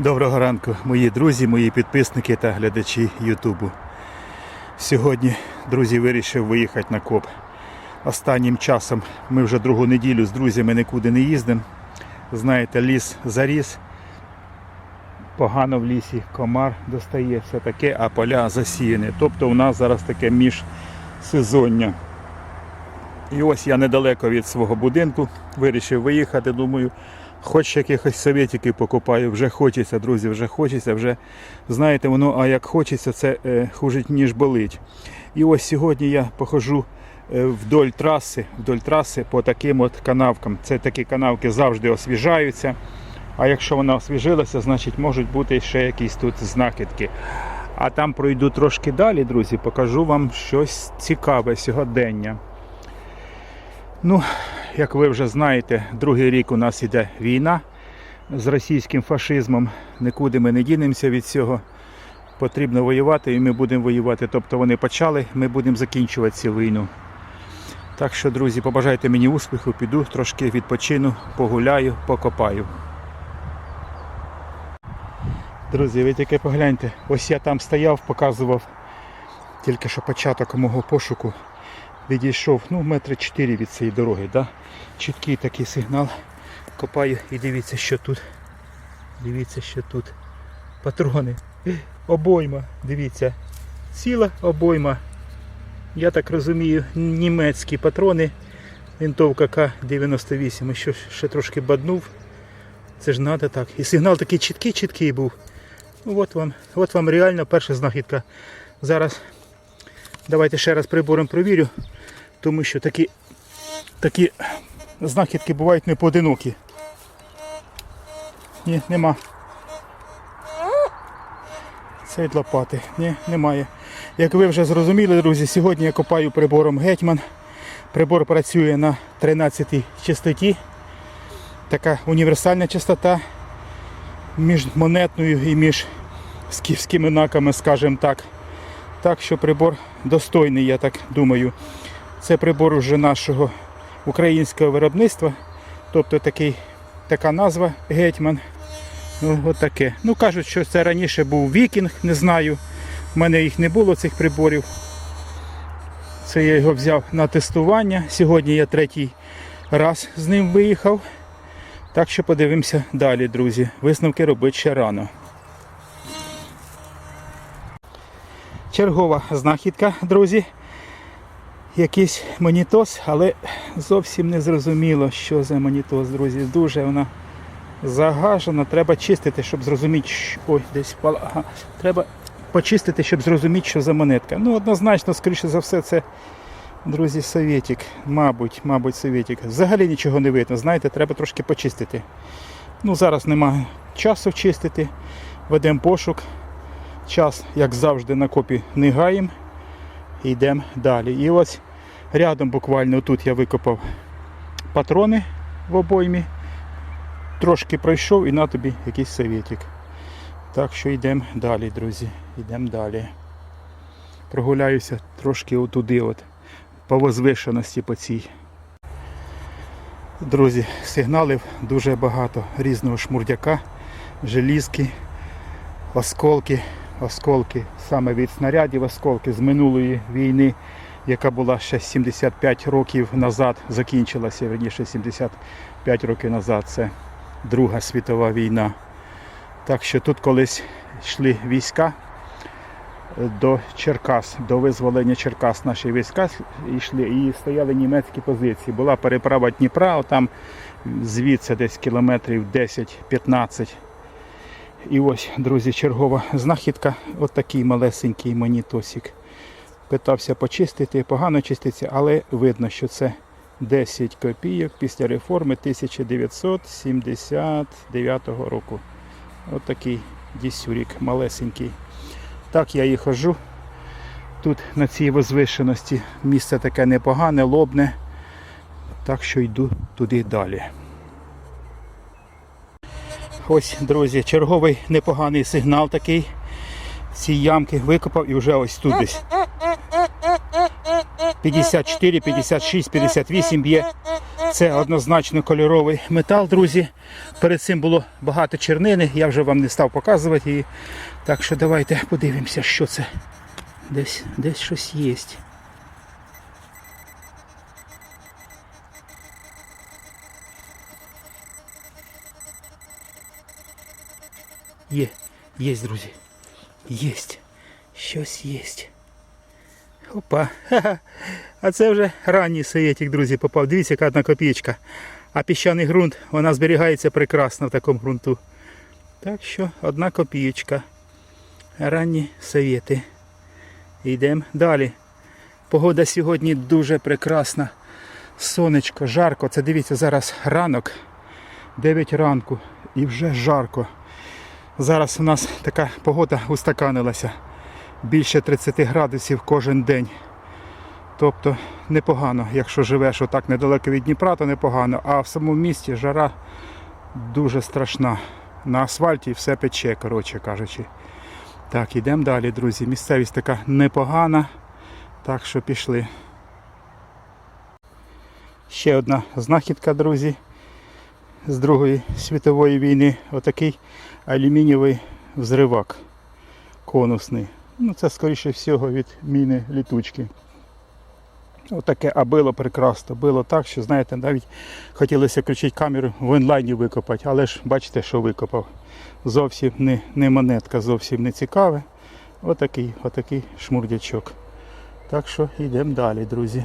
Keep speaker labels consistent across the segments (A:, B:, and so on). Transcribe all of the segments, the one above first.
A: Доброго ранку, мої друзі, мої підписники та глядачі Ютубу. Сьогодні, друзі, вирішив виїхати на коп. Останнім часом ми вже другу неділю з друзями нікуди не їздимо. Знаєте, ліс заріс, погано в лісі, комар достає, все таке, а поля засіяні. Тобто у нас зараз таке міжсезоння. І ось я недалеко від свого будинку вирішив виїхати. Думаю, хоч якихось советиків покупаю, вже хочеться, друзі, вже хочеться, вже знаєте, воно, а як хочеться, це е, хуже, ніж болить. І ось сьогодні я похожу е, вдоль траси, вдоль траси по таким от канавкам. Це такі канавки завжди освіжаються. А якщо вона освіжилася, значить можуть бути ще якісь тут знахідки. А там пройду трошки далі, друзі, покажу вам щось цікаве сьогодення. Ну, як ви вже знаєте, другий рік у нас іде війна з російським фашизмом. Нікуди ми не дінемося від цього. Потрібно воювати і ми будемо воювати. Тобто вони почали, ми будемо закінчувати цю війну. Так що, друзі, побажайте мені успіху, піду, трошки відпочину, погуляю, покопаю. Друзі, ви тільки погляньте, ось я там стояв, показував тільки що початок мого пошуку відійшов ну, метри 4 від цієї дороги. Да? Чіткий такий сигнал. Копаю і дивіться, що тут. Дивіться, що тут. Патрони. Обойма. Дивіться. Ціла обойма. Я так розумію, німецькі патрони. Винтовка К-98. І що ще трошки баднув. Це ж треба так. І сигнал такий чіткий-чіткий був. Ну от вам, от вам реально перша знахідка. Зараз давайте ще раз прибором провірю, тому що такі, такі знахідки бувають не поодинокі. Ні, нема. Це від лопати. Ні, немає. Як ви вже зрозуміли, друзі, сьогодні я копаю прибором Гетьман. Прибор працює на 13 частоті. Така універсальна частота між монетною і між скіфськими наками, скажімо так. Так що прибор достойний, я так думаю. Це прибор уже нашого українського виробництва. Тобто такий, така назва Гетьман. Ну, от таке. Ну кажуть, що це раніше був вікінг, не знаю. У мене їх не було, цих приборів. Це я його взяв на тестування. Сьогодні я третій раз з ним виїхав. Так що подивимося далі, друзі. Висновки робити ще рано. Чергова знахідка, друзі. Якийсь монітос, але зовсім не зрозуміло, що за монітос, друзі. Дуже вона загажена. Треба чистити, щоб зрозуміти, що... Ой, десь впала. Ага. Треба почистити, щоб зрозуміти, що за монетка. Ну, однозначно, скоріше за все, це, друзі, совєтик. Мабуть, мабуть, совєтик. Взагалі нічого не видно. Знаєте, треба трошки почистити. Ну, зараз немає часу чистити. Ведемо пошук. Час, як завжди, на копі не гаємо. Йдемо далі. І ось рядом буквально тут я викопав патрони в обоймі. Трошки пройшов і на тобі якийсь совєтик. Так що йдемо далі, друзі. Йдемо далі. Прогуляюся трошки отуди, от, по возвишеності по цій. Друзі, сигналів дуже багато різного шмурдяка, желізки, осколки, осколки саме від снарядів, осколки з минулої війни, яка була ще 75 років назад, закінчилася, верніше 75 років назад. Це Друга світова війна. Так що тут колись йшли війська до Черкас, до визволення Черкас наші війська йшли і стояли німецькі позиції. Була переправа Дніпра, там звідси десь кілометрів 10-15. І ось, друзі, чергова знахідка. От такий малесенький монітосик. Питався почистити, погано чиститься, але видно, що це 10 копійок після реформи 1979 року. От такий дісюрік малесенький. Так я і хожу. Тут на цій возвишеності місце таке непогане, лобне. Так що йду туди далі. Ось, друзі, черговий непоганий сигнал такий. Ці ямки викопав і вже ось тут десь. 54, 56, 58 б'є. Це однозначно кольоровий метал, друзі. Перед цим було багато чернини, я вже вам не став показувати її. Так що давайте подивимося, що це. Десь, десь щось є. Є, є, друзі. Єсть. Щось єсть. Опа. А це вже ранній соєтик, друзі, попав. Дивіться, яка одна копійка. А піщаний ґрунт, вона зберігається прекрасно в такому ґрунту. Так що одна копієчка. Ранні совєти. Йдемо далі. Погода сьогодні дуже прекрасна. Сонечко, жарко. Це дивіться, зараз ранок. 9 ранку і вже жарко. Зараз у нас така погода устаканилася. Більше 30 градусів кожен день. Тобто непогано, якщо живеш отак недалеко від Дніпра, то непогано. А в самому місті жара дуже страшна. На асфальті все пече, коротше кажучи. Так, йдемо далі, друзі. Місцевість така непогана. Так що пішли. Ще одна знахідка, друзі, з Другої світової війни. Отакий алюмінієвий взривак конусний. Ну, це, скоріше всього, від міни літучки. Отаке, а било прекрасно. Било так, що, знаєте, навіть хотілося включити камеру в онлайні викопати, але ж бачите, що викопав. Зовсім не, не монетка, зовсім не цікаве. Отакий, отакий шмурдячок. Так що йдемо далі, друзі.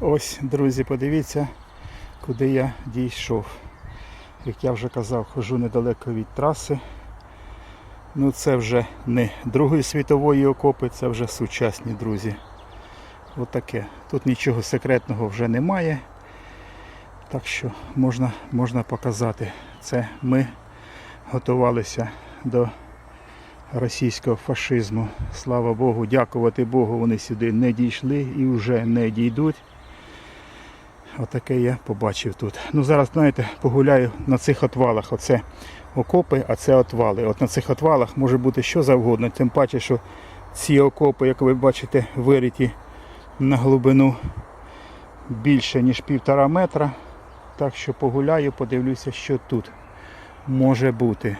A: Ось, друзі, подивіться, куди я дійшов. Як я вже казав, хожу недалеко від траси. Ну це вже не Другої світової окопи, це вже сучасні друзі. Отаке. Тут нічого секретного вже немає. Так що можна, можна показати. Це ми готувалися до російського фашизму. Слава Богу, дякувати Богу, вони сюди не дійшли і вже не дійдуть. Отаке я побачив тут. Ну зараз, знаєте, погуляю на цих отвалах. Оце окопи, а це отвали. От на цих отвалах може бути що завгодно. Тим паче, що ці окопи, як ви бачите, вириті на глибину більше, ніж півтора метра. Так що погуляю, подивлюся, що тут може бути.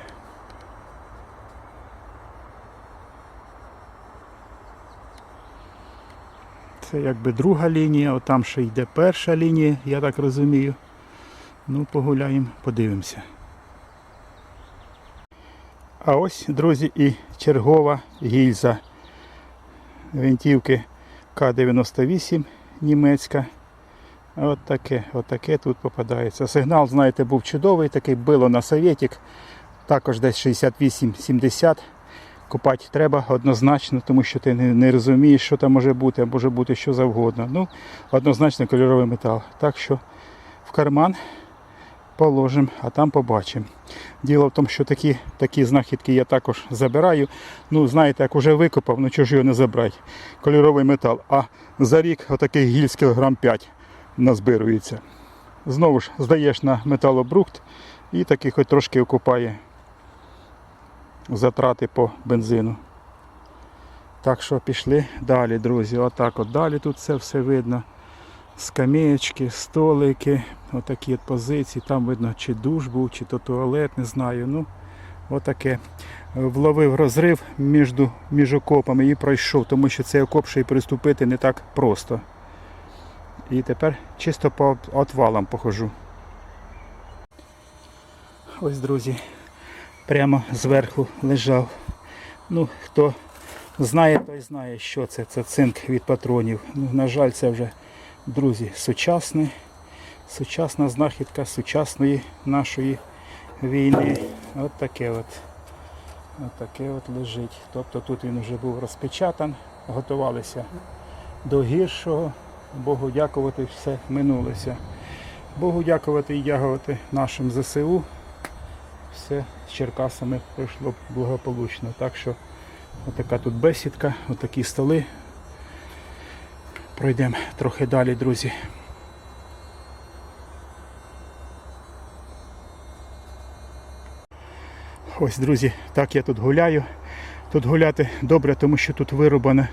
A: Це якби друга лінія, там ще йде перша лінія, я так розумію. Ну, погуляємо, подивимося. А ось, друзі, і чергова гільза гвинтівки К-98 німецька. От таке, от таке тут попадається. Сигнал, знаєте, був чудовий, такий било на советик. Також десь 68-70. Купати треба однозначно, тому що ти не, не розумієш, що там може бути, а може бути що завгодно. Ну, однозначно кольоровий метал. Так що в карман положимо, а там побачимо. Діло в тому, що такі, такі знахідки я також забираю. Ну, знаєте, як вже викопав, ну чого ж його не забрати. Кольоровий метал. А за рік отакий гільз кілограм 5 назбирується. Знову ж здаєш на металобрухт і такий хоч трошки окупає затрати по бензину. Так що пішли далі, друзі. Отак от далі тут це все видно. Скамеєчки, столики, отакі от позиції. Там видно, чи душ був, чи то туалет, не знаю. Ну, отаке. Вловив розрив між, між окопами і пройшов, тому що цей окоп ще й приступити не так просто. І тепер чисто по отвалам похожу. Ось, друзі, прямо зверху лежав. Ну, хто знає, той знає, що це. Це цинк від патронів. Ну, на жаль, це вже, друзі, сучасне, сучасна знахідка сучасної нашої війни. От таке от. Отаке от лежить. Тобто тут він вже був розпечатан, готувалися до гіршого. Богу дякувати, все минулося. Богу дякувати і дякувати нашим ЗСУ. Все з Черкасами пройшло благополучно. Так що отака тут бесідка, отакі столи. Пройдемо трохи далі, друзі. Ось, друзі, так я тут гуляю. Тут гуляти добре, тому що тут вирубане,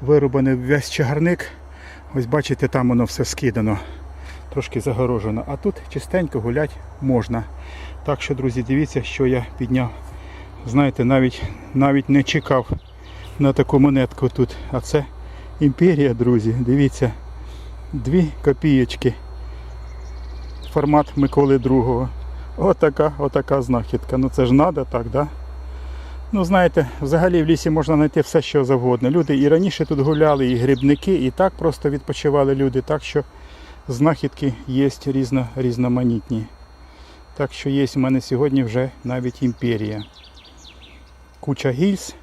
A: вирубаний весь чагарник. Ось бачите, там воно все скидано, трошки загорожено. А тут чистенько гуляти можна. Так що, друзі, дивіться, що я підняв. Знаєте, навіть, навіть не чекав на таку монетку тут. А це імперія, друзі. Дивіться. Дві копієчки. Формат Миколи II. Отака, отака знахідка. Ну це ж надо так, да? Ну, знаєте, взагалі в лісі можна знайти все, що завгодно. Люди і раніше тут гуляли, і грибники, і так просто відпочивали люди. Так що знахідки є різно, різноманітні. Так що є в мене сьогодні вже навіть імперія. Куча гільз.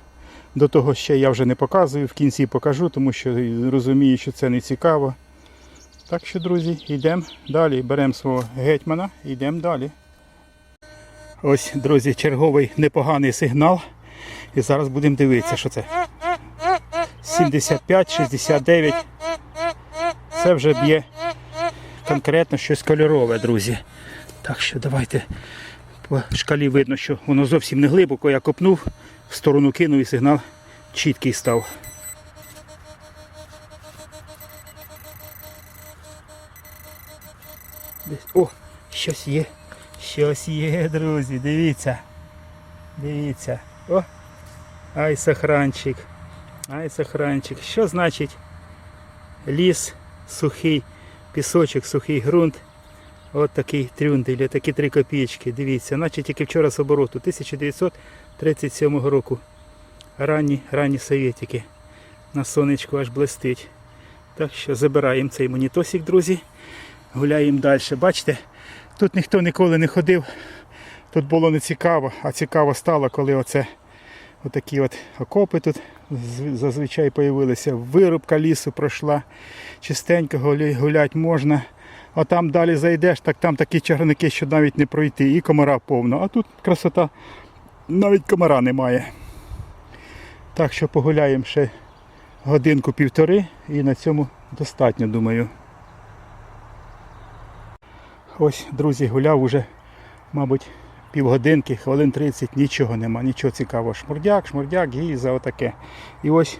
A: До того ще я вже не показую, в кінці покажу, тому що розумію, що це не цікаво. Так що, друзі, йдемо далі. Беремо свого гетьмана і йдемо далі. Ось, друзі, черговий непоганий сигнал. І зараз будемо дивитися, що це. 75, 69. Це вже б'є конкретно щось кольорове, друзі. Так що давайте по шкалі видно, що воно зовсім не глибоко. Я копнув, в сторону кинув і сигнал чіткий став. Десь. О, щось є. Щось є, друзі, дивіться. Дивіться. О! Ай, сохранчик. Ай, сохранчик. Що значить ліс сухий, пісочок, сухий ґрунт. От такий трюндель, такі три копійки. Дивіться, наче тільки вчора з обороту 1937 року. Ранні, ранні совєтики. На сонечку аж блистить. Так що забираємо цей монітосик, друзі. Гуляємо далі. Бачите, тут ніхто ніколи не ходив. Тут було не цікаво, а цікаво стало, коли оце отакі от окопи тут зазвичай появилися. Вирубка лісу пройшла. Чистенько гуля- гулять можна. А там далі зайдеш, так там такі чагарники, що навіть не пройти. І комара повно. А тут красота, навіть комара немає. Так що погуляємо ще годинку-півтори і на цьому достатньо, думаю. Ось, друзі, гуляв уже, мабуть, півгодинки, хвилин 30, нічого нема, нічого цікавого. Шмурдяк, шмурдяк, гільза, отаке. І ось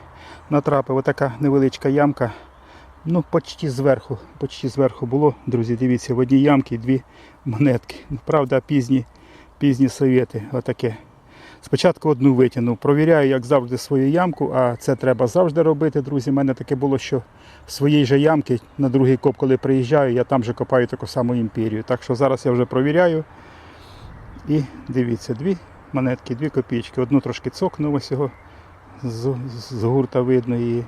A: натрапив отака невеличка ямка. Ну, почти зверху, почти зверху було, друзі, дивіться, в одній ямці дві монетки. Ну, Правда, пізні, пізні совєти, отаке. Спочатку одну витягнув. Провіряю, як завжди, свою ямку, а це треба завжди робити, друзі. У мене таке було, що в своїй же ямки на другий коп, коли приїжджаю, я там же копаю таку саму імперію. Так що зараз я вже провіряю. І дивіться, дві монетки, дві копійки. Одну трошки цокнув ось його з, з гурта видно її.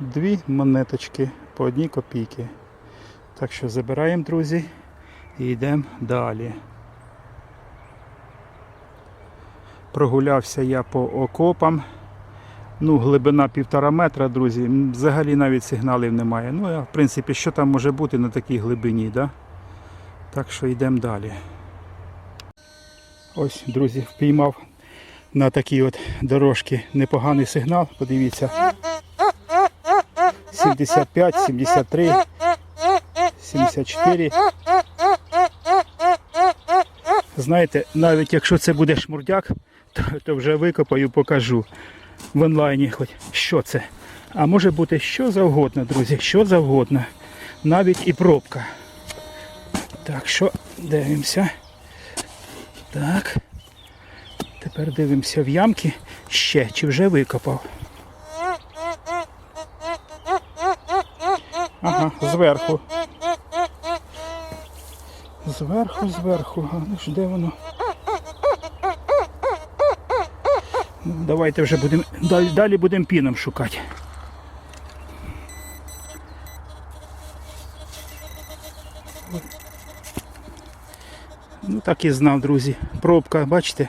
A: Дві монеточки по одній копійки. Так що забираємо, друзі, і йдемо далі. Прогулявся я по окопам. Ну, глибина півтора метра, друзі. Взагалі навіть сигналів немає. Ну, а в принципі, що там може бути на такій глибині, да? Так що йдемо далі. Ось, друзі, впіймав на такій от дорожці непоганий сигнал. Подивіться. 75, 73, 74. Знаєте, навіть якщо це буде шмурдяк, то, то вже викопаю, покажу в онлайні хоч що це. А може бути що завгодно, друзі, що завгодно. Навіть і пробка. Так, що дивимося. Так. Тепер дивимося в ямки ще, чи вже викопав. Ага, зверху. Зверху, зверху. А ну ж де воно? Давайте вже будемо. Далі будемо піном шукати. Так і знав, друзі. Пробка, бачите,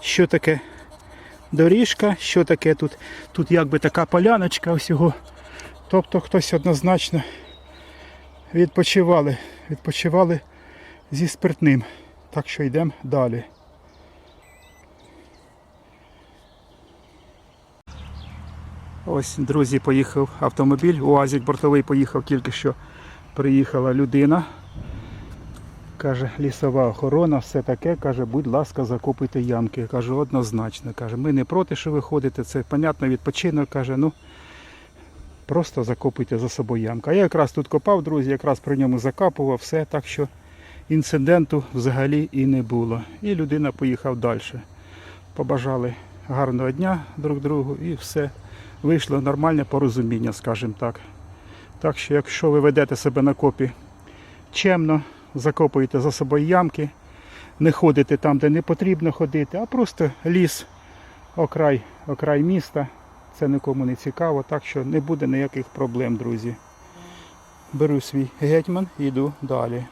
A: що таке доріжка. Що таке тут? Тут якби така поляночка усього. Тобто хтось однозначно відпочивали. Відпочивали зі спиртним. Так що йдемо далі. Ось, друзі, поїхав автомобіль. УАЗик бортовий поїхав тільки що. Приїхала людина. Каже, лісова охорона, все таке. Каже, будь ласка, закопуйте ямки. Кажу, однозначно. Каже, ми не проти, що ви ходите. Це понятно, відпочинок. Каже, ну просто закопуйте за собою ямку. А я якраз тут копав, друзі, якраз при ньому закапував все, так що інциденту взагалі і не було. І людина поїхав далі. Побажали гарного дня друг другу і все. Вийшло нормальне порозуміння, скажімо так. Так що, якщо ви ведете себе на копі чемно, закопуєте за собою ямки, не ходите там, де не потрібно ходити, а просто ліс, окрай, окрай міста. Це нікому не цікаво, так що не буде ніяких проблем, друзі. Беру свій гетьман і йду далі.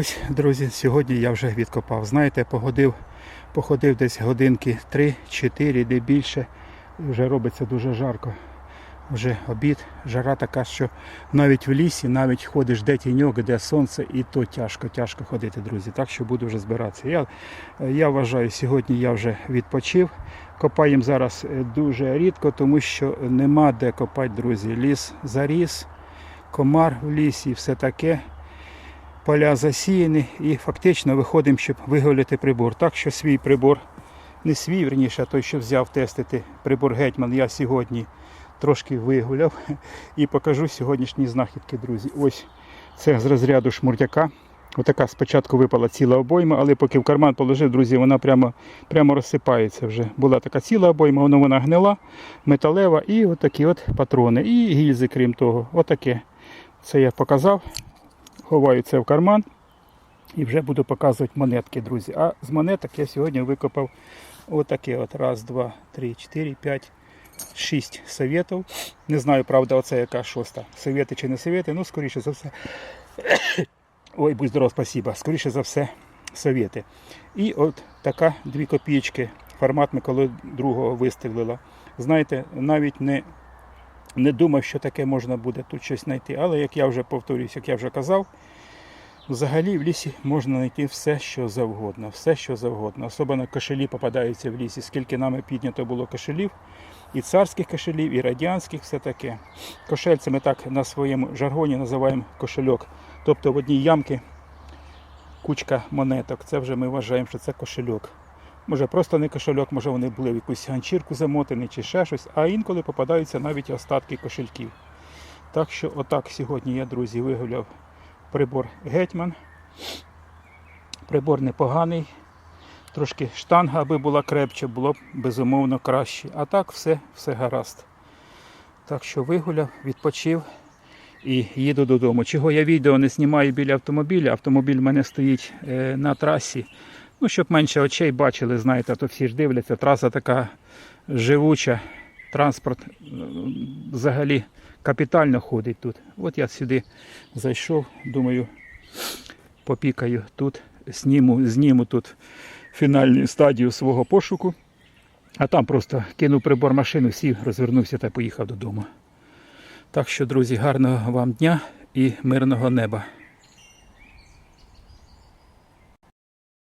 A: Ось, друзі, сьогодні я вже відкопав. Знаєте, погодив, походив десь годинки 3-4, де більше. Вже робиться дуже жарко. Вже обід, жара така, що навіть в лісі, навіть ходиш де тіньок, де сонце, і то тяжко, тяжко ходити, друзі. Так що буду вже збиратися. Я, я вважаю, сьогодні я вже відпочив. Копаємо зараз е, дуже рідко, тому що нема де копати, друзі. Ліс заріс, комар в лісі все таке поля засіяні і фактично виходимо, щоб вигуляти прибор. Так що свій прибор, не свій, верніше, а той, що взяв тестити прибор Гетьман, я сьогодні трошки вигуляв і покажу сьогоднішні знахідки, друзі. Ось це з розряду шмурдяка. Отака спочатку випала ціла обойма, але поки в карман положив, друзі, вона прямо прямо розсипається вже. Була така ціла обойма, вона вона гнила, металева і отакі от патрони. І гільзи, крім того. Отаке. Це я показав ховаю це в карман і вже буду показувати монетки, друзі. А з монеток я сьогодні викопав отаке от. Раз, два, три, чотири, п'ять, шість совєтів. Не знаю, правда, оце яка шоста. Совєти чи не совєти, ну, скоріше за все. Ой, будь здоров, спасибо. Скоріше за все, совєти. І от така дві копійки. Формат Миколи II виставила. Знаєте, навіть не не думав, що таке можна буде тут щось знайти. Але як я вже повторюсь, як я вже казав, взагалі в лісі можна знайти все, що завгодно. Все, що завгодно. Особливо кошелі попадаються в лісі. Скільки нами піднято було кошелів, і царських кошелів, і радянських, все таке. Кошель це ми так на своєму жаргоні називаємо кошельок. Тобто в одній ямці кучка монеток. Це вже ми вважаємо, що це кошельок. Може просто не кошельок, може вони були в якусь ганчірку замотані чи ще щось, а інколи попадаються навіть остатки кошельків. Так що отак сьогодні я, друзі, вигуляв прибор Гетьман. Прибор непоганий. Трошки штанга, аби була крепче, було б безумовно краще. А так все, все гаразд. Так що вигуляв, відпочив і їду додому. Чого я відео не знімаю біля автомобіля, автомобіль в мене стоїть е, на трасі. Ну, щоб менше очей бачили, знаєте, то всі ж дивляться. Траса така живуча, транспорт е, взагалі капітально ходить тут. От я сюди зайшов, думаю, попікаю тут, зніму, зніму тут фінальну стадію свого пошуку. А там просто кинув прибор машину, сів, розвернувся та поїхав додому. Так що, друзі, гарного вам дня і мирного неба.